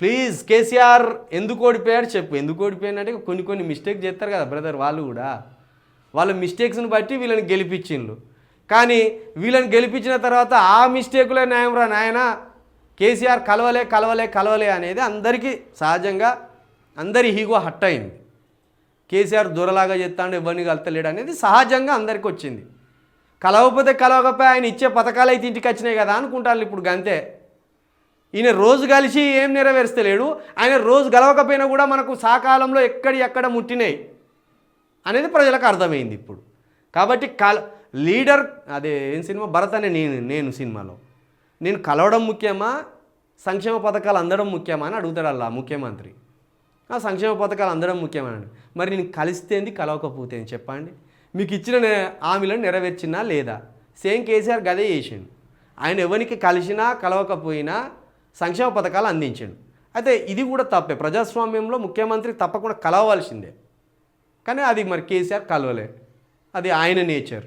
Please KCR ఎందుకు ఓడిపోయాడు చెప్పు. ఎందుకు ఓడిపోయాడంటే కొన్ని కొన్ని మిస్టేక్ చేస్తారు కదా బ్రదర్ వాళ్ళు కూడా. వాళ్ళ మిస్టేక్స్ని బట్టి వీళ్ళని గెలిపించిండ్రు. కానీ వీళ్ళని గెలిపించిన తర్వాత ఆ మిస్టేకులే న్యాయం రా నాయన. కేసీఆర్ కలవలే కలవలే కలవలే అనేది అందరికీ సహజంగా అందరి హీగో హట్ అయింది. కేసీఆర్ దూరలాగా చెప్తాడు ఎవరిని కలతలేడు అనేది సహజంగా అందరికి వచ్చింది. కలవకపోతే కలవకపోతే ఆయన ఇచ్చే పథకాలు అయితే ఇంటికి వచ్చినాయి కదా అనుకుంటాను ఇప్పుడు గంతే. ఈయన రోజు కలిసి ఏం నెరవేర్చలేడు ఆయన రోజు గలవకపోయినా కూడా మనకు సకాలంలో ఎక్కడి ఎక్కడ ముట్టినాయి అనేది ప్రజలకు అర్థమైంది ఇప్పుడు. కాబట్టి కల లీడర్ అదే ఏం సినిమా? భరత్ అనే నేను నేను సినిమాలో. నేను కలవడం ముఖ్యమా? సంక్షేమ పథకాలు అందడం ముఖ్యమా అని అడుగుతాడు అలా ముఖ్యమంత్రి. ఆ సంక్షేమ పథకాలు అందడం ముఖ్యమని మరి నేను కలిస్తేంది కలవకపోతే చెప్పండి. మీకు ఇచ్చిన హామీలను నెరవేర్చినా లేదా? సేమ్ కేసీఆర్ గదే చేసిండు. ఆయన ఎవరికి కలిసినా కలవకపోయినా సంక్షేమ పథకాలు అందించాడు. అయితే ఇది కూడా తప్పే. ప్రజాస్వామ్యంలో ముఖ్యమంత్రి తప్పకుండా కలవాల్సిందే. కానీ అది మరి కేసీఆర్ కలవలే. అది ఆయన నేచర్